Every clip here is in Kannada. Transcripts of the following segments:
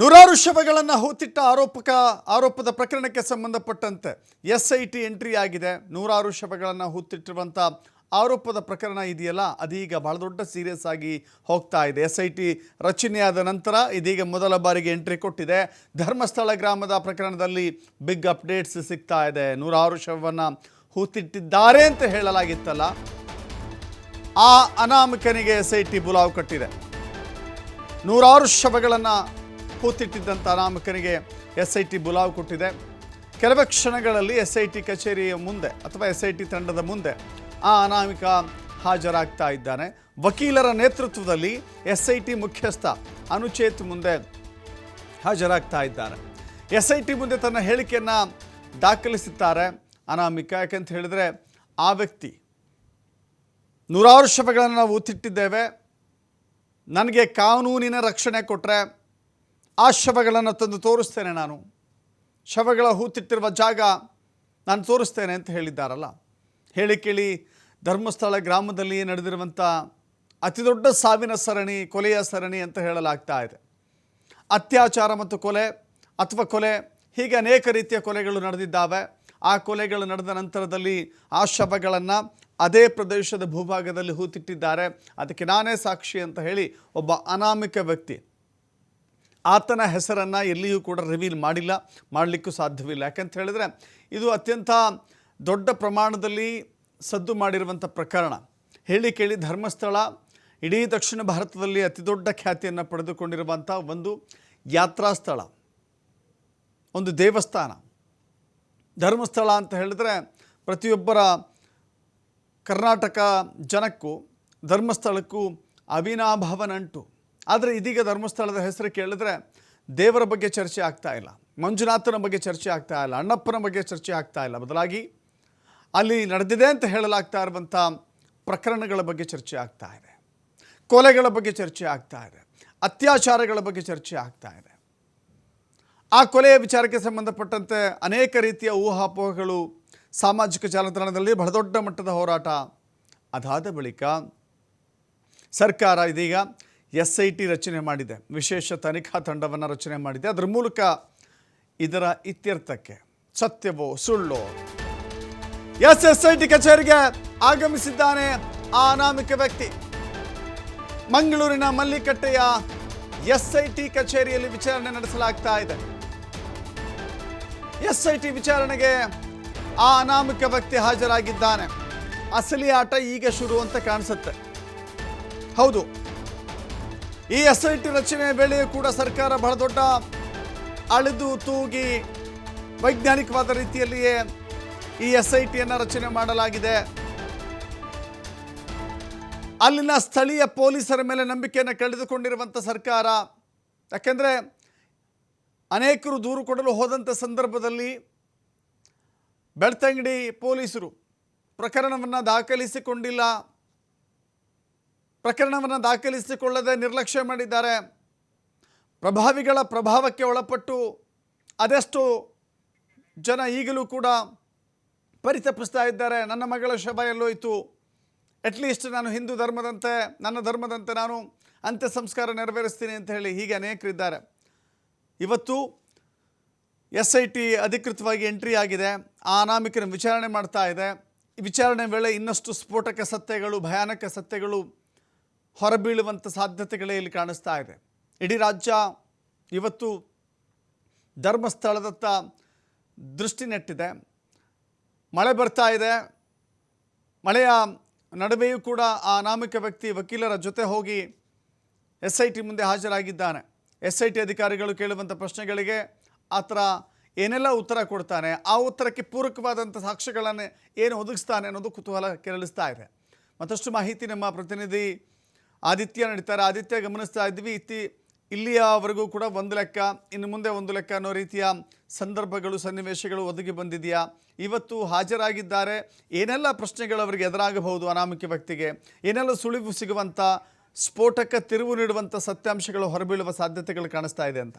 ನೂರಾರು ಶವಗಳನ್ನು ಹೂತಿಟ್ಟ ಆರೋಪಕ, ಆರೋಪದ ಪ್ರಕರಣಕ್ಕೆ ಸಂಬಂಧಪಟ್ಟಂತೆ ಎಸ್ ಐ ಟಿ ಎಂಟ್ರಿ ಆಗಿದೆ. ನೂರಾರು ಶವಗಳನ್ನು ಹೂತಿಟ್ಟಿರುವಂಥ ಆರೋಪದ ಪ್ರಕರಣ ಇದೆಯಲ್ಲ, ಅದೀಗ ಬಹಳ ದೊಡ್ಡ ಸೀರಿಯಸ್ ಆಗಿ ಹೋಗ್ತಾ ಇದೆ. ಎಸ್ ಐ ಟಿ ರಚನೆಯಾದ ನಂತರ ಇದೀಗ ಮೊದಲ ಬಾರಿಗೆ ಎಂಟ್ರಿ ಕೊಟ್ಟಿದೆ. ಧರ್ಮಸ್ಥಳ ಗ್ರಾಮದ ಪ್ರಕರಣದಲ್ಲಿ ಬಿಗ್ ಅಪ್ಡೇಟ್ಸ್ ಸಿಗ್ತಾ ಇದೆ. ನೂರಾರು ಶವವನ್ನು ಹೂತಿಟ್ಟಿದ್ದಾರೆ ಅಂತ ಹೇಳಲಾಗಿತ್ತಲ್ಲ, ಆ ಅನಾಮಿಕನಿಗೆ ಎಸ್ ಐ ಟಿ ಬುಲಾವ್ ಕಟ್ಟಿದೆ. ನೂರಾರು ಶವಗಳನ್ನು ಹೂತಿಟ್ಟಿದ್ದಂಥ ಅನಾಮಕನಿಗೆ ಎಸ್ ಐ ಟಿ ಬುಲಾವ್ ಕೊಟ್ಟಿದೆ. ಕೆಲವೇ ಕ್ಷಣಗಳಲ್ಲಿ ಎಸ್ ಐ ಟಿ ಕಚೇರಿಯ ಮುಂದೆ ಅಥವಾ ಎಸ್ ಐ ಟಿ ತಂಡದ ಮುಂದೆ ಆ ಅನಾಮಿಕ ಹಾಜರಾಗ್ತಾ ಇದ್ದಾನೆ. ವಕೀಲರ ನೇತೃತ್ವದಲ್ಲಿ ಎಸ್ ಐ ಟಿ ಮುಖ್ಯಸ್ಥ ಅನುಚೇತ್ ಮುಂದೆ ಹಾಜರಾಗ್ತಾ ಇದ್ದಾರೆ. ಎಸ್ ಐ ಟಿ ಮುಂದೆ ತನ್ನ ಹೇಳಿಕೆಯನ್ನು ದಾಖಲಿಸುತ್ತಾರೆ ಅನಾಮಿಕ. ಯಾಕೆಂತ ಹೇಳಿದರೆ ಆ ವ್ಯಕ್ತಿ ನೂರಾರು ಶಬಗಳನ್ನು ನಾವು ಊತಿಟ್ಟಿದ್ದೇವೆ ನನಗೆ ಕಾನೂನಿನ ರಕ್ಷಣೆ ಕೊಟ್ಟರೆ ಆ ಶವಗಳನ್ನು ತಂದು ತೋರಿಸ್ತೇನೆ ನಾನು. ಶವಗಳ ಹೂತಿಟ್ಟಿರುವ ಜಾಗ ನಾನು ತೋರಿಸ್ತೇನೆ ಅಂತ ಹೇಳಿದ್ದಾರಲ್ಲ. ಹೇಳಿ ಕೇಳಿ, ಧರ್ಮಸ್ಥಳ ಗ್ರಾಮದಲ್ಲಿ ನಡೆದಿರುವಂಥ ಅತಿದೊಡ್ಡ ಸಾವಿನ ಸರಣಿ, ಕೊಲೆಯ ಸರಣಿ ಅಂತ ಹೇಳಲಾಗ್ತಾ ಇದೆ. ಅತ್ಯಾಚಾರ ಮತ್ತು ಕೊಲೆ ಅಥವಾ ಕೊಲೆ, ಹೀಗೆ ಅನೇಕ ರೀತಿಯ ಕೊಲೆಗಳು ನಡೆದಿದ್ದಾವೆ. ಆ ಕೊಲೆಗಳು ನಡೆದ ನಂತರದಲ್ಲಿ ಆ ಶವಗಳನ್ನು ಅದೇ ಪ್ರದೇಶದ ಭೂಭಾಗದಲ್ಲಿ ಹೂತಿಟ್ಟಿದ್ದಾರೆ. ಅದಕ್ಕೆ ನಾನೇ ಸಾಕ್ಷಿ ಅಂತ ಹೇಳಿ ಒಬ್ಬ ಅನಾಮಿಕ ವ್ಯಕ್ತಿ ಆತನ ಹೆಸರನ್ನು ಎಲ್ಲಿಯೂ ಕೂಡ ರಿವೀಲ್ ಮಾಡಿಲ್ಲ, ಮಾಡಲಿಕ್ಕೂ ಸಾಧ್ಯವಿಲ್ಲ. ಯಾಕಂತ ಹೇಳಿದ್ರೆ, ಇದು ಅತ್ಯಂತ ದೊಡ್ಡ ಪ್ರಮಾಣದಲ್ಲಿ ಸದ್ದು ಮಾಡಿರುವಂಥ ಪ್ರಕರಣ. ಹೇಳಿ ಕೇಳಿ ಧರ್ಮಸ್ಥಳ, ಇಡೀ ದಕ್ಷಿಣ ಭಾರತದಲ್ಲಿ ಅತಿ ದೊಡ್ಡ ಖ್ಯಾತಿಯನ್ನು ಪಡೆದುಕೊಂಡಿರುವಂಥ ಒಂದು ಯಾತ್ರಾ ಸ್ಥಳ, ಒಂದು ದೇವಸ್ಥಾನ. ಧರ್ಮಸ್ಥಳ ಅಂತ ಹೇಳಿದ್ರೆ, ಪ್ರತಿಯೊಬ್ಬರ ಕರ್ನಾಟಕ ಜನಕ್ಕೂ, ಧರ್ಮಸ್ಥಳಕ್ಕೂ ಅವಿನಾಭಾವ ನಂಟು ಆದರೆ ಇದೀಗ ಧರ್ಮಸ್ಥಳದ ಹೆಸರು ಕೇಳಿದ್ರೆ ದೇವರ ಬಗ್ಗೆ ಚರ್ಚೆ ಆಗ್ತಾ ಇಲ್ಲ, ಮಂಜುನಾಥನ ಬಗ್ಗೆ ಚರ್ಚೆ ಆಗ್ತಾ ಇಲ್ಲ, ಅಣ್ಣಪ್ಪನ ಬಗ್ಗೆ ಚರ್ಚೆ ಆಗ್ತಾ ಇಲ್ಲ. ಬದಲಾಗಿ ಅಲ್ಲಿ ನಡೆದಿದೆ ಅಂತ ಹೇಳಲಾಗ್ತಾ ಇರುವಂಥ ಪ್ರಕರಣಗಳ ಬಗ್ಗೆ ಚರ್ಚೆ ಆಗ್ತಾ ಇದೆ, ಕೊಲೆಗಳ ಬಗ್ಗೆ ಚರ್ಚೆ ಆಗ್ತಾ ಇದೆ, ಅತ್ಯಾಚಾರಗಳ ಬಗ್ಗೆ ಚರ್ಚೆ ಆಗ್ತಾ ಇದೆ. ಆ ಕೊಲೆಯ ವಿಚಾರಕ್ಕೆ ಸಂಬಂಧಪಟ್ಟಂತೆ ಅನೇಕ ರೀತಿಯ ಊಹಾಪೋಹಗಳು ಸಾಮಾಜಿಕ ಜಾಲತಾಣದಲ್ಲಿ ಬಹಳ ದೊಡ್ಡ ಮಟ್ಟದ ಹೋರಾಟ ಅದಾದ ಬಳಿಕ ಸರ್ಕಾರ ಇದೀಗ ಎಸ್ ಐ ಟಿ ರಚನೆ ಮಾಡಿದೆ, ವಿಶೇಷ ತನಿಖಾ ತಂಡವನ್ನು ರಚನೆ ಮಾಡಿದೆ. ಅದರ ಮೂಲಕ ಇದರ ಇತ್ಯರ್ಥಕ್ಕೆ ಸತ್ಯವೋ ಸುಳ್ಳೋ? ಎಸ್ ಎಸ್ ಐ ಟಿ ಕಚೇರಿಗೆ ಆಗಮಿಸಿದ್ದಾನೆ ಆ ಅನಾಮಿಕ ವ್ಯಕ್ತಿ. ಮಂಗಳೂರಿನ ಮಲ್ಲಿಕಟ್ಟೆಯ ಎಸ್ ಐ ಟಿ ಕಚೇರಿಯಲ್ಲಿ ವಿಚಾರಣೆ ನಡೆಸಲಾಗ್ತಾ ಇದೆ. ಎಸ್ ಐ ಟಿ ವಿಚಾರಣೆಗೆ ಆ ಅನಾಮಿಕ ವ್ಯಕ್ತಿ ಹಾಜರಾಗಿದ್ದಾನೆ. ಅಸಲಿ ಆಟ ಈಗ ಶುರು ಅಂತ ಕಾಣಿಸುತ್ತೆ. ಹೌದು ಈ ಎಸ್ ಐ ಟಿ ರಚನೆ ವೇಳೆಯೂ ಕೂಡ ಸರ್ಕಾರ ಬಹಳ ದೊಡ್ಡ ಅಳೆದು ತೂಗಿ ವೈಜ್ಞಾನಿಕವಾದ ರೀತಿಯಲ್ಲಿಯೇ ಈ ಎಸ್ ಐ ಟಿಯನ್ನು ರಚನೆ ಮಾಡಲಾಗಿದೆ. ಅಲ್ಲಿನ ಸ್ಥಳೀಯ ಪೊಲೀಸರ ಮೇಲೆ ನಂಬಿಕೆಯನ್ನು ಕಳೆದುಕೊಂಡಿರುವಂಥ ಸರ್ಕಾರ, ಯಾಕೆಂದರೆ ಅನೇಕರು ದೂರು ಕೊಡಲು ಹೋದಂಥ ಸಂದರ್ಭದಲ್ಲಿ ಬೆಳ್ತಂಗಡಿ ಪೊಲೀಸರು ಪ್ರಕರಣವನ್ನು ದಾಖಲಿಸಿಕೊಂಡಿಲ್ಲ. ಪ್ರಕರಣವನ್ನು ದಾಖಲಿಸಿಕೊಳ್ಳದೆ ನಿರ್ಲಕ್ಷ್ಯ ಮಾಡಿದ್ದಾರೆ. ಪ್ರಭಾವಿಗಳ ಪ್ರಭಾವಕ್ಕೆ ಒಳಪಟ್ಟು ಅದೆಷ್ಟು ಜನ ಈಗಲೂ ಕೂಡ ಪರಿತಪಿಸ್ತಾ ಇದ್ದಾರೆ. ನನ್ನ ಮಗಳ ಶವ ಎಲ್ಲೋಯ್ತು. ಅಟ್ಲೀಸ್ಟ್ ನಾನು ಹಿಂದೂ ಧರ್ಮದಂತೆ, ನನ್ನ ಧರ್ಮದಂತೆ ನಾನು ಅಂತ್ಯ ಸಂಸ್ಕಾರ ನೆರವೇರಿಸ್ತೀನಿ ಅಂತ ಹೇಳಿ ಹೀಗೆ ಅನೇಕರಿದ್ದಾರೆ ಇವತ್ತು ಎಸ್ ಐ ಟಿ ಅಧಿಕೃತವಾಗಿ ಎಂಟ್ರಿ ಆಗಿದೆ. ಆ ಅನಾಮಿಕನ ವಿಚಾರಣೆ ಮಾಡ್ತಾ ಇದೆ. ವಿಚಾರಣೆ ವೇಳೆ ಇನ್ನಷ್ಟು ಸ್ಫೋಟಕ ಸತ್ಯಗಳು ಭಯಾನಕ ಸತ್ಯಗಳು ಹೊರಬೀಳುವಂಥ ಸಾಧ್ಯತೆಗಳೇ ಇಲ್ಲಿ ಕಾಣಿಸ್ತಾ ಇದೆ. ಇಡೀ ರಾಜ್ಯ ಇವತ್ತು ಧರ್ಮಸ್ಥಳದತ್ತ ದೃಷ್ಟಿ ನೆಟ್ಟಿದೆ. ಮಳೆ ಬರ್ತಾ ಇದೆ. ಮಳೆಯ ನಡುವೆಯೂ ಕೂಡ ಆ ಅನಾಮಿಕ ವ್ಯಕ್ತಿ ವಕೀಲರ ಜೊತೆ ಹೋಗಿ ಎಸ್ ಐ ಟಿ ಮುಂದೆ ಹಾಜರಾಗಿದ್ದಾನೆ. ಎಸ್ ಐ ಟಿ ಅಧಿಕಾರಿಗಳು ಕೇಳುವಂಥ ಪ್ರಶ್ನೆಗಳಿಗೆ ಆತರ ಏನೆಲ್ಲ ಉತ್ತರ ಕೊಡ್ತಾನೆ, ಆ ಉತ್ತರಕ್ಕೆ ಪೂರಕವಾದಂಥ ಸಾಕ್ಷ್ಯಗಳನ್ನು ಏನು ಒದಗಿಸ್ತಾನೆ ಅನ್ನೋದು ಕುತೂಹಲ ಕೆರಳಿಸ್ತಾ ಇದೆ. ಮತ್ತಷ್ಟು ಮಾಹಿತಿ ನಮ್ಮ ಪ್ರತಿನಿಧಿ ಆದಿತ್ಯ ನಡೀತಾರೆ. ಆದಿತ್ಯ ಗಮನಿಸ್ತಾ ಇದ್ವಿ. ಇತ್ತಿ ಇಲ್ಲಿಯವರೆಗೂ ಕೂಡ ಒಂದು ಲೆಕ್ಕ, ಇನ್ನು ಮುಂದೆ ಒಂದು ಲೆಕ್ಕ ಅನ್ನೋ ರೀತಿಯ ಸಂದರ್ಭಗಳು, ಸನ್ನಿವೇಶಗಳು ಒದಗಿ ಬಂದಿದೆಯಾ? ಇವತ್ತು ಹಾಜರಾಗಿದ್ದಾರೆ. ಏನೆಲ್ಲ ಪ್ರಶ್ನೆಗಳು ಅವರಿಗೆ ಎದುರಾಗಬಹುದು ಅನಾಮಿಕ ವ್ಯಕ್ತಿಗೆ? ಏನೆಲ್ಲ ಸುಳಿವು ಸಿಗುವಂಥ ಸ್ಫೋಟಕ ತಿರುವು ನೀಡುವಂಥ ಸತ್ಯಾಂಶಗಳು ಹೊರಬೀಳುವ ಸಾಧ್ಯತೆಗಳು ಕಾಣಿಸ್ತಾ ಇದೆ ಅಂತ.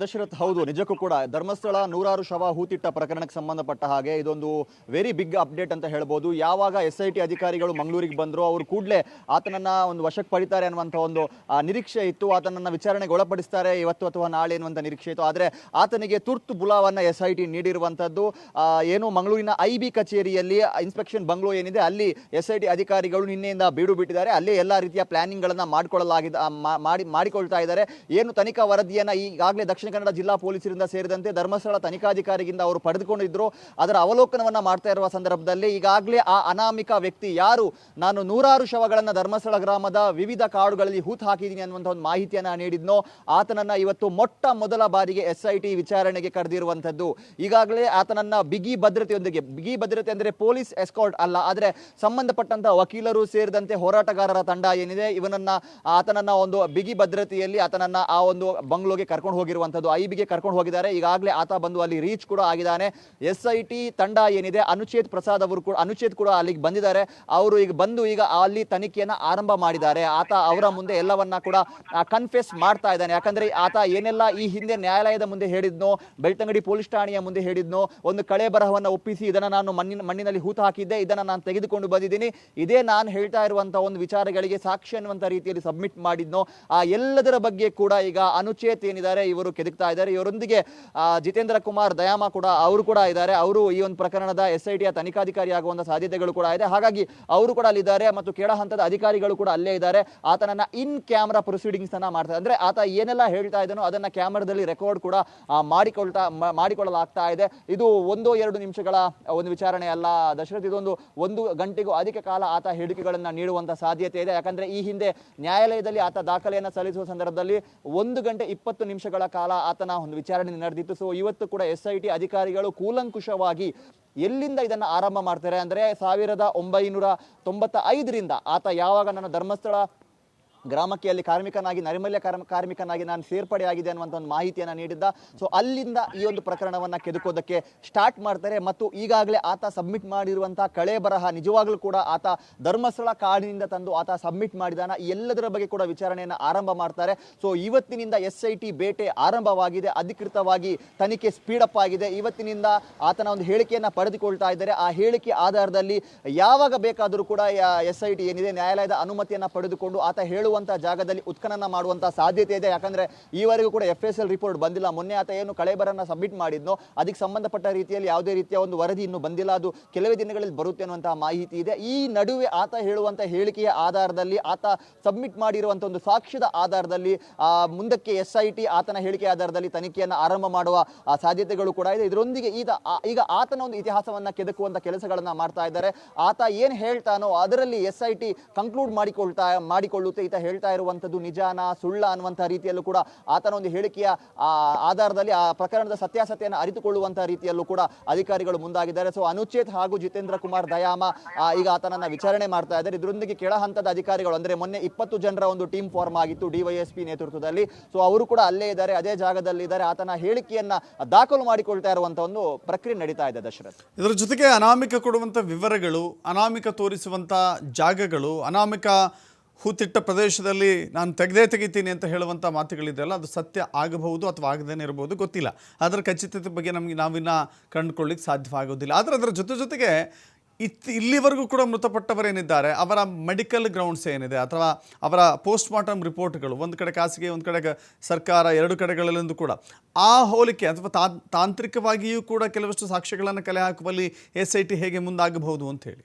ದಶರಥ್ ಹೌದು, ನಿಜಕ್ಕೂ ಕೂಡ. ಧರ್ಮಸ್ಥಳ ನೂರಾರು ಶವ ಹೂತಿಟ್ಟ ಪ್ರಕರಣಕ್ಕೆ ಸಂಬಂಧಪಟ್ಟ ಹಾಗೆ ಇದೊಂದು ವೆರಿ ಬಿಗ್ ಅಪ್ಡೇಟ್ ಅಂತ ಹೇಳ್ಬೋದು. ಯಾವಾಗ ಎಸ್ ಐ ಟಿ ಅಧಿಕಾರಿಗಳು ಮಂಗಳೂರಿಗೆ ಬಂದರು ಅವರು ಕೂಡಲೇ ಆತನನ್ನ ಒಂದು ವಶಕ್ಕೆ ಪಡಿತಾರೆ ಅನ್ನುವಂಥ ಒಂದು ನಿರೀಕ್ಷೆ ಇತ್ತು. ಆತನನ್ನ ವಿಚಾರಣೆಗೆ ಒಳಪಡಿಸ್ತಾರೆ ಇವತ್ತು ಅಥವಾ ನಾಳೆ ಅನ್ನುವಂಥ ನಿರೀಕ್ಷೆ ಇತ್ತು. ಆದರೆ ಆತನಿಗೆ ತುರ್ತು ಬುಲಾವನ್ನು ಎಸ್ ಐ ಟಿ ನೀಡಿರುವಂಥದ್ದು. ಏನು ಮಂಗಳೂರಿನ ಐ ಬಿ ಕಚೇರಿಯಲ್ಲಿ ಇನ್ಸ್ಪೆಕ್ಷನ್ ಬಂಗ್ಲೋ ಏನಿದೆ, ಅಲ್ಲಿ ಎಸ್ ಐ ಟಿ ಅಧಿಕಾರಿಗಳು ನಿನ್ನೆಯಿಂದ ಬೀಡು ಬಿಟ್ಟಿದ್ದಾರೆ. ಅಲ್ಲೇ ಎಲ್ಲ ರೀತಿಯ ಪ್ಲಾನಿಂಗ್ಗಳನ್ನು ಮಾಡಿಕೊಳ್ಳಲಾಗಿದೆ ಮಾಡಿ, ಮಾಡಿಕೊಳ್ತಾ ಇದ್ದಾರೆ. ಏನು ತನಿಖಾ ವರದಿಯನ್ನು ಈಗಾಗಲೇ ದಕ್ಷಿಣ ಕನ್ನಡ ಜಿಲ್ಲಾ ಪೊಲೀಸರಿಂದ ಸೇರಿದಂತೆ ಧರ್ಮಸ್ಥಳ ತನಿಖಾಧಿಕಾರಿಗಿಂದ ಅವರು ಪಡೆದುಕೊಂಡಿದ್ರು. ಅದರ ಅವಲೋಕನವನ್ನ ಮಾಡ್ತಾ ಇರುವ ಸಂದರ್ಭದಲ್ಲಿ ಈಗಾಗಲೇ ಆ ಅನಾಮಿಕ ವ್ಯಕ್ತಿ ಯಾರು? ನಾನು ನೂರಾರು ಶವಗಳನ್ನ ಧರ್ಮಸ್ಥಳ ಗ್ರಾಮದ ವಿವಿಧ ಕಾಡುಗಳಲ್ಲಿ ಹೂತು ಹಾಕಿದ್ದೀನಿ ಅನ್ನುವಂಥ ಒಂದು ಮಾಹಿತಿಯನ್ನ ನೀಡಿದ್ನೋ? ಆತನನ್ನ ಇವತ್ತು ಮೊಟ್ಟ ಮೊದಲ ಬಾರಿಗೆ ಎಸ್ ವಿಚಾರಣೆಗೆ ಕರೆದಿರುವಂಥದ್ದು. ಈಗಾಗಲೇ ಆತನನ್ನ ಬಿಗಿ ಭದ್ರತೆಯೊಂದಿಗೆ, ಬಿಗಿ ಭದ್ರತೆ ಅಂದರೆ ಪೊಲೀಸ್ ಎಸ್ಕಾರ್ಟ್ ಅಲ್ಲ, ಆದರೆ ಸಂಬಂಧಪಟ್ಟಂತ ವಕೀಲರು ಸೇರಿದಂತೆ ಹೋರಾಟಗಾರರ ತಂಡ ಏನಿದೆ? ಇವನನ್ನ ಆತನನ್ನ ಒಂದು ಬಿಗಿ ಭದ್ರತೆಯಲ್ಲಿ ಆತನನ್ನ ಆ ಒಂದು ಬಂಗ್ಲೋಗೆ ಕರ್ಕೊಂಡು ಹೋಗಿರುವಂಥದ್ದು ಐ ಬಿಗೆ ಕರ್ಕೊಂಡು ಹೋಗಿದ್ದಾರೆ. ಈಗಾಗಲೇ ಆತ ಬಂದು ಅಲ್ಲಿ ರೀಚ್ ಕೂಡ ಆಗಿದ್ದಾನೆ. ಎಸ್ ಐ ಟಿ ತಂಡ ಏನಿದೆ ಅನುಚೇತ್ ಪ್ರಸಾದ್ ಅವರು ಕೂಡ ಅನುಚೇತ್ ಕೂಡ ಅಲ್ಲಿಗೆ ಬಂದಿದ್ದಾರೆ. ಅವರು ಈಗ ಬಂದು ಈಗ ಅಲ್ಲಿ ತನಿಖೆಯನ್ನು ಆರಂಭ ಮಾಡಿದ್ದಾರೆ. ಆತ ಅವರ ಮುಂದೆ ಎಲ್ಲವನ್ನ ಕೂಡ ಕನ್ಫೆಸ್ ಮಾಡ್ತಾ ಇದ್ದಾನೆ. ಯಾಕಂದ್ರೆ ಆತ ಏನೆಲ್ಲ ಈ ಹಿಂದೆ ನ್ಯಾಯಾಲಯದ ಮುಂದೆ ಹೇಳಿದ್ನೋ, ಬೆಳ್ತಂಗಡಿ ಪೊಲೀಸ್ ಠಾಣೆಯ ಮುಂದೆ ಹೇಳಿದ್ನೋ, ಒಂದು ಕಳೆ ಬರಹವನ್ನು ಒಪ್ಪಿಸಿ ಇದನ್ನ ನಾನು ಮಣ್ಣಿನ, ಮಣ್ಣಿನಲ್ಲಿ ಹೂತು ಹಾಕಿದ್ದೆ, ಇದನ್ನ ನಾನು ತೆಗೆದುಕೊಂಡು ಬಂದಿದ್ದೀನಿ. ಇದೇ ನಾನು ಹೇಳ್ತಾ ಇರುವಂತಹ ಒಂದು ವಿಚಾರಗಳಿಗೆ ಸಾಕ್ಷಿ ಅನ್ನುವಂಥ ರೀತಿಯಲ್ಲಿ ಸಬ್ಮಿಟ್ ಮಾಡಿದ್ನೋ, ಆ ಎಲ್ಲದರ ಬಗ್ಗೆ ಕೂಡ ಈಗ ಅನುಚೇತ್ ಏನಿದ್ದಾರೆ, ಇವರು ಕೆದಕ್ತಾ ಇದ್ದಾರೆ. ಇವರೊಂದಿಗೆ ಜಿತೇಂದ್ರ ಕುಮಾರ್, ದಯಾಮ ಕೂಡ, ಅವರು ಕೂಡ ಇದ್ದಾರೆ. ಅವರು ಈ ಒಂದು ಪ್ರಕರಣದ ಎಸ್ ಐ ಟಿಯ ತನಿಖಾಧಿಕಾರಿ ಆಗುವಂತಹ ಸಾಧ್ಯತೆಗಳು ಕೂಡ ಇದೆ. ಹಾಗಾಗಿ ಅವರು ಕೂಡ ಅಲ್ಲಿದ್ದಾರೆ ಮತ್ತು ಕೆಳ ಹಂತದ ಅಧಿಕಾರಿಗಳು ಕೂಡ ಅಲ್ಲೇ ಇದ್ದಾರೆ. ಆತನನ್ನ ಇನ್ ಕ್ಯಾಮ್ರಾ ಪ್ರೊಸೀಡಿಂಗ್ಸ್ ಅನ್ನ ಮಾಡ್ತಾರೆ ಅಂದ್ರೆ ಆತ ಏನೆಲ್ಲ ಹೇಳ್ತಾ ಇದ್ದಾನೋ ಅದನ್ನ ಕ್ಯಾಮರಾದಲ್ಲಿ ರೆಕಾರ್ಡ್ ಕೂಡ ಮಾಡಿಕೊಳ್ತಾ ಮಾಡಿಕೊಳ್ಳಲಾಗ್ತಾ ಇದೆ. ಇದು ಒಂದು ಎರಡು ನಿಮಿಷಗಳ, ಒಂದು ವಿಚಾರಣೆ ಅಲ್ಲ ದಶರಥ್. ಇದೊಂದು ಒಂದು ಗಂಟೆಗೂ ಅಧಿಕ ಕಾಲ ಆತ ಹೇಳಿಕೆಗಳನ್ನು ನೀಡುವಂತ ಸಾಧ್ಯತೆ ಇದೆ. ಯಾಕಂದ್ರೆ ಈ ಹಿಂದೆ ನ್ಯಾಯಾಲಯದಲ್ಲಿ ಆತ ದಾಖಲೆಯನ್ನು ಸಲ್ಲಿಸುವ ಸಂದರ್ಭದಲ್ಲಿ ಒಂದು ಗಂಟೆ ಇಪ್ಪತ್ತು ನಿಮಿಷಗಳ ಕಾಲ ಆತನ ಒಂದು ವಿಚಾರಣೆ ನಡೆದಿತ್ತು. ಸೊ ಇವತ್ತು ಕೂಡ ಎಸ್ ಐ ಟಿ ಅಧಿಕಾರಿಗಳು ಕೂಲಂಕುಷವಾಗಿ ಎಲ್ಲಿಂದ ಇದನ್ನ ಆರಂಭ ಮಾಡ್ತಾರೆ ಅಂದ್ರೆ ಸಾವಿರದ ಒಂಬೈನೂರ ತೊಂಬತ್ತ ಐದರಿಂದ ಆತ ಯಾವಾಗ ನನ್ನ ಧರ್ಮಸ್ಥಳ ಗ್ರಾಮಕ್ಕೆ ಅಲ್ಲಿ ಕಾರ್ಮಿಕನಾಗಿ, ನೈರ್ಮಲ್ಯ ಕಾರ್ಮ- ಕಾರ್ಮಿಕನಾಗಿ ನಾನು ಸೇರ್ಪಡೆಯಾಗಿದೆ ಅನ್ನುವಂಥ ಒಂದು ಮಾಹಿತಿಯನ್ನು ನೀಡಿದ್ದ. ಸೊ ಅಲ್ಲಿಂದ ಈ ಒಂದು ಪ್ರಕರಣವನ್ನು ಕೆದಕೋದಕ್ಕೆ ಸ್ಟಾರ್ಟ್ ಮಾಡ್ತಾರೆ ಮತ್ತು ಈಗಾಗಲೇ ಆತ ಸಬ್ಮಿಟ್ ಮಾಡಿರುವಂಥ ಕಳೆ ಬರಹ ನಿಜವಾಗ್ಲೂ ಕೂಡ ಆತ ಧರ್ಮಸ್ಥಳ ಕಾಡಿನಿಂದ ತಂದು ಆತ ಸಬ್ಮಿಟ್ ಮಾಡಿದಾನ. ಎಲ್ಲದರ ಬಗ್ಗೆ ಕೂಡ ವಿಚಾರಣೆಯನ್ನು ಆರಂಭ ಮಾಡ್ತಾರೆ. ಸೊ ಇವತ್ತಿನಿಂದ ಎಸ್ ಐ ಟಿ ಬೇಟೆ ಆರಂಭವಾಗಿದೆ. ಅಧಿಕೃತವಾಗಿ ತನಿಖೆ ಸ್ಪೀಡಪ್ ಆಗಿದೆ. ಇವತ್ತಿನಿಂದ ಆತನ ಒಂದು ಹೇಳಿಕೆಯನ್ನು ಪಡೆದುಕೊಳ್ತಾ ಇದ್ದಾರೆ. ಆ ಹೇಳಿಕೆ ಆಧಾರದಲ್ಲಿ ಯಾವಾಗ ಬೇಕಾದರೂ ಕೂಡ ಎಸ್ ಐ ಟಿ ಏನಿದೆ, ನ್ಯಾಯಾಲಯದ ಅನುಮತಿಯನ್ನು ಪಡೆದುಕೊಂಡು ಆತ ಹೇಳುವಂಥ ಜಾಗದಲ್ಲಿ ಉತ್ಖನನ ಮಾಡುವಂಥ ಸಾಧ್ಯತೆ ಇದೆ. ಯಾಕಂದ್ರೆ ಈವರೆಗೂ ಕೂಡ ಎಫ್ ಎಸ್ ಎಲ್ ರಿಪೋರ್ಟ್ ಬಂದಿಲ್ಲ. ಮೊನ್ನೆ ಆತ ಏನು ಕಳೆಬರನ್ನ ಸಬ್ಮಿಟ್ ಮಾಡಿದ್ನೋ, ಅದಕ್ಕೆ ಸಂಬಂಧಪಟ್ಟ ರೀತಿಯಲ್ಲಿ ಯಾವುದೇ ರೀತಿಯ ಒಂದು ವರದಿ ಇನ್ನೂ ಬಂದಿಲ್ಲ. ಅದು ಕೆಲವೇ ದಿನಗಳಲ್ಲಿ ಬರುತ್ತೆ ಅನ್ನುವಂತಹ ಮಾಹಿತಿ ಇದೆ. ಈ ನಡುವೆ ಆತ ಹೇಳುವಂಥ ಹೇಳಿಕೆಯ ಆಧಾರದಲ್ಲಿ ಆತ ಸಬ್ಮಿಟ್ ಮಾಡಿರುವಂಥ ಒಂದು ಸಾಕ್ಷ್ಯದ ಆಧಾರದಲ್ಲಿ ಮುಂದಕ್ಕೆ ಎಸ್ ಐ ಟಿ ಆತನ ಹೇಳಿಕೆ ಆಧಾರದಲ್ಲಿ ತನಿಖೆಯನ್ನು ಆರಂಭ ಮಾಡುವ ಸಾಧ್ಯತೆಗಳು ಕೂಡ ಇದೆ. ಇದರೊಂದಿಗೆ ಈಗ ಈಗ ಆತನ ಒಂದು ಇತಿಹಾಸವನ್ನ ಕೆದಕುವಂತ ಕೆಲಸಗಳನ್ನ ಮಾಡ್ತಾ ಇದ್ದಾರೆ. ಆತ ಏನು ಹೇಳ್ತಾನೋ ಅದರಲ್ಲಿ ಎಸ್ ಐ ಟಿ ಕನ್ಕ್ಲೂಡ್ ಮಾಡಿಕೊಳ್ತಾ, ಮಾಡಿಕೊಳ್ಳುತ್ತೆ ಈತ ಹೇಳ್ತಾ ಇರುವಂತದ್ದು ನಿಜಾನ, ಸುಳ್ಳ ಅನ್ನುವಂಥ ರೀತಿಯಲ್ಲೂ ಕೂಡ ಆತನ ಒಂದು ಹೇಳಿಕೆಯ ಆಧಾರದಲ್ಲಿ ಆ ಪ್ರಕರಣದ ಸತ್ಯಾಸತ್ಯನ ಅರಿತುಕೊಳ್ಳುವಂತ ರೀತಿಯಲ್ಲೂ ಕೂಡ ಅಧಿಕಾರಿಗಳು ಮುಂದಾಗಿದ್ದಾರೆ. ಸೊ ಅನುಚೇತ್ ಹಾಗೂ ಜಿತೇಂದ್ರ ಕುಮಾರ್ ದಯಾಮ ಈಗ ಆತನನ್ನ ವಿಚಾರಣೆ ಮಾಡ್ತಾ ಇದ್ದಾರೆ. ಇದರೊಂದಿಗೆ ಕೆಳ ಹಂತದ ಅಧಿಕಾರಿಗಳು, ಅಂದ್ರೆ ಮೊನ್ನೆ ಇಪ್ಪತ್ತು ಜನರ ಒಂದು ಟೀಮ್ ಫಾರ್ಮ್ ಆಗಿತ್ತು ಡಿವೈಎಸ್ಪಿ ನೇತೃತ್ವದಲ್ಲಿ. ಸೊ ಅವರು ಕೂಡ ಅಲ್ಲೇ ಇದ್ದಾರೆ, ಅದೇ ಜಾಗದಲ್ಲಿ ಇದ್ದಾರೆ. ಆತನ ಹೇಳಿಕೆಯನ್ನ ದಾಖಲು ಮಾಡಿಕೊಳ್ತಾ ಇರುವಂತ ಒಂದು ಪ್ರಕ್ರಿಯೆ ನಡೀತಾ ಇದೆ ದಶರಥ್. ಇದರ ಜೊತೆಗೆ ಅನಾಮಿಕ ಕೊಡುವಂಥ ವಿವರಗಳು, ಅನಾಮಿಕ ತೋರಿಸುವಂಥ ಜಾಗಗಳು, ಅನಾಮಿಕ ಹೂತಿಟ್ಟ ಪ್ರದೇಶದಲ್ಲಿ ನಾನು ತೆಗೆದೇ ತೆಗಿತೀನಿ ಅಂತ ಹೇಳುವಂಥ ಮಾತುಗಳಿದೆಯಲ್ಲ, ಅದು ಸತ್ಯ ಆಗಬಹುದು ಅಥವಾ ಆಗದೇ ಇರಬಹುದು, ಗೊತ್ತಿಲ್ಲ. ಅದರ ಖಚಿತತೆ ಬಗ್ಗೆ ನಮಗೆ ನಾವಿನ್ನ ಕಂಡುಕೊಳ್ಳಿಕ್ಕೆ ಸಾಧ್ಯವಾಗೋದಿಲ್ಲ. ಆದರೆ ಅದರ ಜೊತೆ ಜೊತೆಗೆ ಇತ್ ಇಲ್ಲಿವರೆಗೂ ಕೂಡ ಮೃತಪಟ್ಟವರೇನಿದ್ದಾರೆ, ಅವರ ಮೆಡಿಕಲ್ ಗ್ರೌಂಡ್ಸ್ ಏನಿದೆ, ಅಥವಾ ಅವರ ಪೋಸ್ಟ್ ಮಾರ್ಟಮ್ ರಿಪೋರ್ಟ್ಗಳು, ಒಂದು ಕಡೆ ಖಾಸಗಿ, ಒಂದು ಕಡೆ ಸರ್ಕಾರ, ಎರಡು ಕಡೆಗಳಲ್ಲಿಂದು ಕೂಡ. ಆ ಹೋಲಿಕೆ ಅಥವಾ ತಾಂತ್ರಿಕವಾಗಿಯೂ ಕೂಡ ಕೆಲವಷ್ಟು ಸಾಕ್ಷ್ಯಗಳನ್ನು ಕಲೆ ಹಾಕುವಲ್ಲಿ ಎಸ್ ಐ ಟಿ ಹೇಗೆ ಮುಂದಾಗಬಹುದು ಅಂತ ಹೇಳಿ.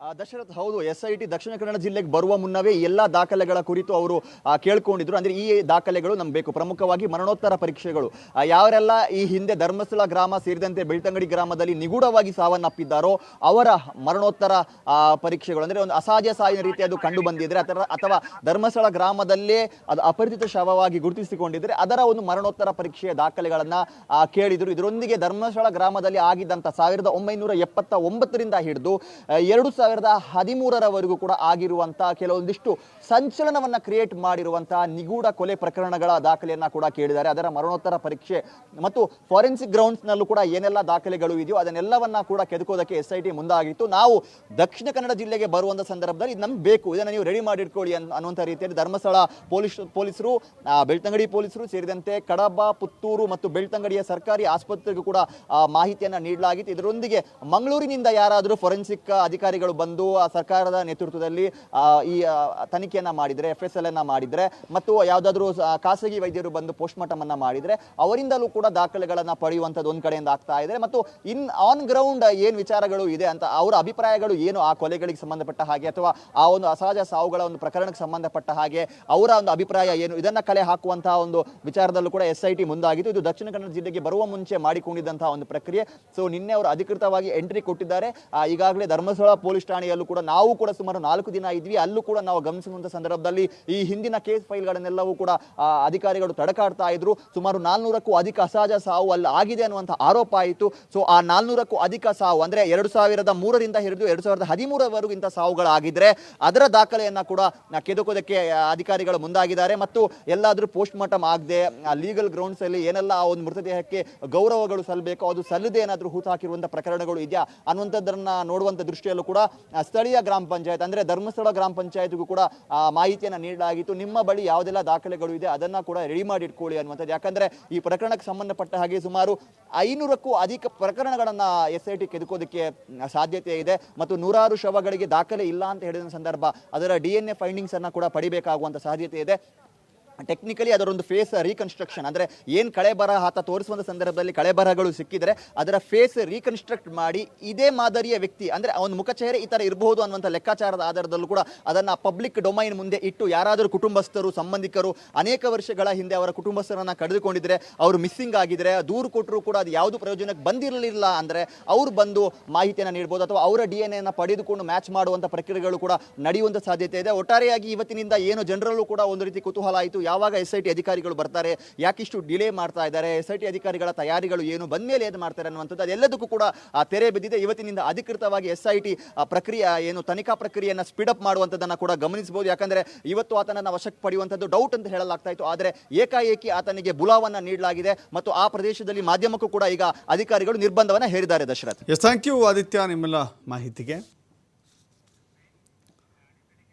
ದಶರಥ್ ಹೌದು, S I T Dakshina Kannada ಜಿಲ್ಲೆಗೆ ಬರುವ ಮುನ್ನವೇ ಎಲ್ಲ ದಾಖಲೆಗಳ ಕುರಿತು ಅವರು ಕೇಳ್ಕೊಂಡಿದ್ರು. ಅಂದ್ರೆ ಈ ದಾಖಲೆಗಳು ನಮ್ಗೆ ಬೇಕು. ಪ್ರಮುಖವಾಗಿ ಮರಣೋತ್ತರ ಪರೀಕ್ಷೆಗಳು. ಯಾರೆಲ್ಲ ಈ ಹಿಂದೆ ಧರ್ಮಸ್ಥಳ ಗ್ರಾಮ ಸೇರಿದಂತೆ ಬೆಳ್ತಂಗಡಿ ಗ್ರಾಮದಲ್ಲಿ ನಿಗೂಢವಾಗಿ ಸಾವನ್ನಪ್ಪಿದ್ದಾರೋ, ಅವರ ಮರಣೋತ್ತರ ಪರೀಕ್ಷೆಗಳು. ಅಂದ್ರೆ ಒಂದು ಅಸಹಜ ಸಾವಿನ ರೀತಿ ಅದು ಕಂಡು ಬಂದಿದ್ರೆ ಅಥವಾ ಅಥವಾ ಧರ್ಮಸ್ಥಳ ಗ್ರಾಮದಲ್ಲೇ ಅದು ಅಪರಿಚಿತ ಶವವಾಗಿ ಗುರುತಿಸಿಕೊಂಡಿದ್ರೆ, ಅದರ ಒಂದು ಮರಣೋತ್ತರ ಪರೀಕ್ಷೆಯ ದಾಖಲೆಗಳನ್ನ ಕೇಳಿದ್ರು. ಇದರೊಂದಿಗೆ ಧರ್ಮಸ್ಥಳ ಗ್ರಾಮದಲ್ಲಿ ಆಗಿದ್ದಂಥ ಸಾವಿರದ ಒಂಬೈನೂರ ಎಪ್ಪತ್ತ ಒಂಬತ್ತರಿಂದ ಹಿಡಿದು ಎರಡು ಸಾವಿರದ ಸಾವಿರದ ಹದಿಮೂರರವರೆಗೂ ಕೂಡ ಆಗಿರುವಂತಹ ಕೆಲವೊಂದಿಷ್ಟು ಸಂಚಲನವನ್ನ ಕ್ರಿಯೇಟ್ ಮಾಡಿರುವಂತಹ ನಿಗೂಢ ಕೊಲೆ ಪ್ರಕರಣಗಳ ದಾಖಲೆಯನ್ನ ಕೂಡ ಕೇಳಿದ್ದಾರೆ. ಅದರ ಮರಣೋತ್ತರ ಪರೀಕ್ಷೆ ಮತ್ತು ಫಾರೆನ್ಸಿಕ್ ಗ್ರೌಂಡ್ಸ್ ನಲ್ಲೂ ಕೂಡ ಏನೆಲ್ಲ ದಾಖಲೆಗಳು ಇದೆಯೋ ಅದನ್ನೆಲ್ಲವನ್ನ ಕೂಡ ಕೆದಕೋದಕ್ಕೆ ಎಸ್ ಐ ಟಿ ಮುಂದಾಗಿತ್ತು. ನಾವು ದಕ್ಷಿಣ ಕನ್ನಡ ಜಿಲ್ಲೆಗೆ ಬರುವಂತ ಸಂದರ್ಭದಲ್ಲಿ ಇದು ನಮ್ಗೆ ಬೇಕು, ಇದನ್ನ ನೀವು ರೆಡಿ ಮಾಡಿಟ್ಕೊಳ್ಳಿ ಅನ್- ಅನ್ನುವಂಥ ರೀತಿಯಲ್ಲಿ ಧರ್ಮಸ್ಥಳ ಪೊಲೀಸ್, ಪೊಲೀಸರು ಬೆಳ್ತಂಗಡಿ ಪೊಲೀಸರು ಸೇರಿದಂತೆ ಕಡಬ, ಪುತ್ತೂರು ಮತ್ತು ಬೆಳ್ತಂಗಡಿಯ ಸರ್ಕಾರಿ ಆಸ್ಪತ್ರೆಗೂ ಕೂಡ ಮಾಹಿತಿಯನ್ನ ನೀಡಲಾಗಿತ್ತು. ಇದರೊಂದಿಗೆ ಮಂಗಳೂರಿನಿಂದ ಯಾರಾದರೂ ಫೊರೆನ್ಸಿಕ್ ಅಧಿಕಾರಿಗಳು ಬಂದು ಸರ್ಕಾರದ ನೇತೃತ್ವದಲ್ಲಿ ಈ ತನಿಖೆಯನ್ನು ಮಾಡಿದ್ರೆ ಎಫ್ ಎಸ್ ಎಲ್ ಅನ್ನ ಮಾಡಿದ್ರೆ, ಮತ್ತು ಯಾವುದಾದ್ರೂ ಖಾಸಗಿ ವೈದ್ಯರು ಬಂದು ಪೋಸ್ಟ್ ಮಾರ್ಟಮ್ ಅನ್ನ ಮಾಡಿದ್ರೆ, ಅವರಿಂದಲೂ ಕೂಡ ದಾಖಲೆಗಳನ್ನು ಪಡೆಯುವಂಥದ್ದು ಒಂದು ಕಡೆಯಿಂದ ಆಗ್ತಾ ಇದೆ. ಮತ್ತು ಇನ್ ಆನ್ ಗ್ರೌಂಡ್ ಏನು ವಿಚಾರಗಳು ಇದೆ ಅಂತ, ಅವರ ಅಭಿಪ್ರಾಯಗಳು ಏನು ಆ ಕೊಲೆಗಳಿಗೆ ಸಂಬಂಧಪಟ್ಟ ಹಾಗೆ, ಅಥವಾ ಆ ಒಂದು ಅಸಹಜ ಸಾವುಗಳ ಒಂದು ಪ್ರಕರಣಕ್ಕೆ ಸಂಬಂಧಪಟ್ಟ ಹಾಗೆ, ಅವರ ಒಂದು ಅಭಿಪ್ರಾಯ ಏನು, ಇದನ್ನ ಕಲೆ ಹಾಕುವಂತಹ ಒಂದು ವಿಚಾರದಲ್ಲೂ ಕೂಡ ಎಸ್ ಐ ಟಿ ಮುಂದಾಗಿದ್ದು, ಇದು ದಕ್ಷಿಣ ಕನ್ನಡ ಜಿಲ್ಲೆಗೆ ಬರುವ ಮುಂಚೆ ಮಾಡಿಕೊಂಡಿದ್ದಂತಹ ಒಂದು ಪ್ರಕ್ರಿಯೆ. ಸೊ ನಿನ್ನೆ ಅವರು ಅಧಿಕೃತವಾಗಿ ಎಂಟ್ರಿ ಕೊಟ್ಟಿದ್ದಾರೆ. ಈಗಾಗಲೇ ಧರ್ಮಸ್ಥಳ ಪೊಲೀಸ್ ಠಾಣೆಯಲ್ಲೂ ಕೂಡ ನಾವು ಕೂಡ ಸುಮಾರು ನಾಲ್ಕು ದಿನ ಇದ್ವಿ. ಅಲ್ಲೂ ಕೂಡ ನಾವು ಗಮನಿಸುವಂತ ಸಂದರ್ಭದಲ್ಲಿ ಈ ಹಿಂದಿನ ಕೇಸ್ ಫೈಲ್ಗಳನ್ನೆಲ್ಲವೂ ಕೂಡ ಅಧಿಕಾರಿಗಳು ತಡಕಾಡ್ತಾ ಇದ್ರು. ಸುಮಾರು ನಾಲ್ನೂರಕ್ಕೂ ಅಧಿಕ ಅಸಹಜ ಸಾವು ಅಲ್ಲಿ ಆಗಿದೆ ಅನ್ನುವಂಥ ಆರೋಪ ಆಯಿತು. ಸೊ, ಆ ನಾಲ್ನೂರಕ್ಕೂ ಅಧಿಕ ಸಾವು ಅಂದ್ರೆ ಎರಡು ಸಾವಿರದ ಮೂರರಿಂದ ಹಿಡಿದು ಎರಡು ಸಾವಿರದ ಹದಿಮೂರವರೆಗೂ ಇಂಥ ಸಾವುಗಳಾಗಿದ್ರೆ ಅದರ ದಾಖಲೆಯನ್ನ ಕೂಡ ಕೆದಕೋದಕ್ಕೆ ಅಧಿಕಾರಿಗಳು ಮುಂದಾಗಿದ್ದಾರೆ. ಮತ್ತು ಎಲ್ಲಾದ್ರೂ ಪೋಸ್ಟ್ ಮಾರ್ಟಮ್ ಆಗದೆ ಲೀಗಲ್ ಗ್ರೌಂಡ್ಸ್ ಅಲ್ಲಿ ಏನೆಲ್ಲ ಆ ಒಂದು ಮೃತದೇಹಕ್ಕೆ ಗೌರವಗಳು ಸಲ್ಲಬೇಕು ಅದು ಸಲ್ಲದೆ ಏನಾದರೂ ಹೂತು ಹಾಕಿರುವಂಥ ಪ್ರಕರಣಗಳು ಇದೆಯಾ ಅನ್ನುವಂಥದ್ದನ್ನ ನೋಡುವಂತ ದೃಷ್ಟಿಯಲ್ಲೂ ಕೂಡ ಸ್ಥಳೀಯ ಗ್ರಾಮ ಪಂಚಾಯತ್, ಅಂದ್ರೆ ಧರ್ಮಸ್ಥಳ ಗ್ರಾಮ ಪಂಚಾಯತ್ಗೂ ಕೂಡ ಮಾಹಿತಿಯನ್ನು ನೀಡಲಾಗಿತ್ತು. ನಿಮ್ಮ ಬಳಿ ಯಾವುದೆಲ್ಲ ದಾಖಲೆಗಳು ಇದೆ, ಅದನ್ನ ಕೂಡ ರೆಡಿ ಮಾಡಿ ಇಟ್ಕೊಳ್ಳಿ ಅನ್ನುವಂಥದ್ದು. ಯಾಕಂದ್ರೆ ಈ ಪ್ರಕರಣಕ್ಕೆ ಸಂಬಂಧಪಟ್ಟ ಹಾಗೆ ಸುಮಾರು ಐನೂರಕ್ಕೂ ಅಧಿಕ ಪ್ರಕರಣಗಳನ್ನು ಎಸ್ ಐ ಟಿ ಕೆದಕೋದಕ್ಕೆ ಸಾಧ್ಯತೆ ಇದೆ. ಮತ್ತು ನೂರಾರು ಶವಗಳಿಗೆ ದಾಖಲೆ ಇಲ್ಲ ಅಂತ ಹೇಳಿದ ಸಂದರ್ಭ, ಅದರ ಡಿ ಎನ್ ಎ ಫೈಂಡಿಂಗ್ಸ್ ಅನ್ನ ಕೂಡ ಪಡಿಬೇಕಾಗುವಂಥ ಸಾಧ್ಯತೆ ಇದೆ. ಟೆಕ್ನಿಕಲಿ ಅದರೊಂದು ಫೇಸ್ ರೀಕನ್ಸ್ಟ್ರಕ್ಷನ್ ಅಂದರೆ ಏನು ಕಳೆ ಬರಹ ಆತ ತೋರಿಸುವಂಥ ಸಂದರ್ಭದಲ್ಲಿ ಕಳೆ ಬರಹಗಳು ಸಿಕ್ಕಿದರೆ ಅದರ ಫೇಸ್ ರೀಕನ್ಸ್ಟ್ರಕ್ಟ್ ಮಾಡಿ ಇದೇ ಮಾದರಿಯ ವ್ಯಕ್ತಿ, ಅಂದರೆ ಅವನ ಮುಖಚಹರೆ ಈ ಥರ ಇರಬಹುದು ಅನ್ನುವಂಥ ಲೆಕ್ಕಾಚಾರದ ಆಧಾರದಲ್ಲೂ ಕೂಡ ಅದನ್ನು ಪಬ್ಲಿಕ್ ಡೊಮೈನ್ ಮುಂದೆ ಇಟ್ಟು ಯಾರಾದರೂ ಕುಟುಂಬಸ್ಥರು, ಸಂಬಂಧಿಕರು ಅನೇಕ ವರ್ಷಗಳ ಹಿಂದೆ ಅವರ ಕುಟುಂಬಸ್ಥರನ್ನು ಕಳೆದುಕೊಂಡಿದ್ರೆ ಅವರು ಮಿಸ್ಸಿಂಗ್ ಆಗಿದ್ರೆ ದೂರು ಕೊಟ್ಟರು ಕೂಡ ಅದು ಯಾವುದು ಪ್ರಯೋಜನಕ್ಕೆ ಬಂದಿರಲಿಲ್ಲ ಅಂದರೆ ಅವರು ಬಂದು ಮಾಹಿತಿಯನ್ನು ನೀಡ್ಬೋದು ಅಥವಾ ಅವರ ಡಿ ಎನ್ ಎನ ಪಡೆದುಕೊಂಡು ಮ್ಯಾಚ್ ಮಾಡುವಂಥ ಪ್ರಕ್ರಿಯೆಗಳು ಕೂಡ ನಡೆಯುವಂಥ ಸಾಧ್ಯತೆ ಇದೆ. ಒಟ್ಟಾರೆಯಾಗಿ ಇವತ್ತಿನಿಂದ ಏನು ಜನರಲ್ಲೂ ಕೂಡ ಒಂದು ರೀತಿ ಕುತೂಹಲ ಆಯಿತು. ಯಾವಾಗ ಎಸ್ ಐ ಟಿ ಅಧಿಕಾರಿಗಳು ಬರ್ತಾರೆ, ಯಾಕಿಷ್ಟು ಡಿಲೇ ಮಾಡ್ತಾ ಇದ್ದಾರೆ ಎಸ್ ಐ ಟಿ ಅಧಿಕಾರಿಗಳ ತಯಾರಿಗಳು ಏನು, ಬಂದ್ಮೇಲೆ ಏನು ಮಾಡ್ತಾರೆ ಅನ್ನುವಂಥದ್ದು ಅದೆಲ್ಲದಕ್ಕೂ ಕೂಡ ತೆರೆ ಬಿದ್ದಿದೆ. ಇವತ್ತಿನಿಂದ ಅಧಿಕೃತವಾಗಿ ಎಸ್ ಐ ಟಿ ಪ್ರಕ್ರಿಯೆ, ಏನು, ತನಿಖಾ ಪ್ರಕ್ರಿಯೆಯನ್ನು ಸ್ಪೀಡಪ್ ಮಾಡುವಂಥದ್ದನ್ನು ಕೂಡ ಗಮನಿಸಬಹುದು. ಯಾಕಂದರೆ ಇವತ್ತು ಆತನನ್ನು ವಶಕ್ಕೆ ಪಡೆಯುವಂಥದ್ದು ಡೌಟ್ ಅಂತ ಹೇಳಲಾಗ್ತಾ ಇತ್ತು. ಆದರೆ ಏಕಾಏಕಿ ಆತನಿಗೆ ಬುಲಾವನ್ನು ನೀಡಲಾಗಿದೆ ಮತ್ತು ಆ ಪ್ರದೇಶದಲ್ಲಿ ಮಾಧ್ಯಮಕ್ಕೂ ಕೂಡ ಈಗ ಅಧಿಕಾರಿಗಳು ನಿರ್ಬಂಧವನ್ನು ಹೇರಿದ್ದಾರೆ ದಶರಥ್. ಥ್ಯಾಂಕ್ ಯು ಆದಿತ್ಯ ನಿಮ್ಮೆಲ್ಲ ಮಾಹಿತಿಗೆ.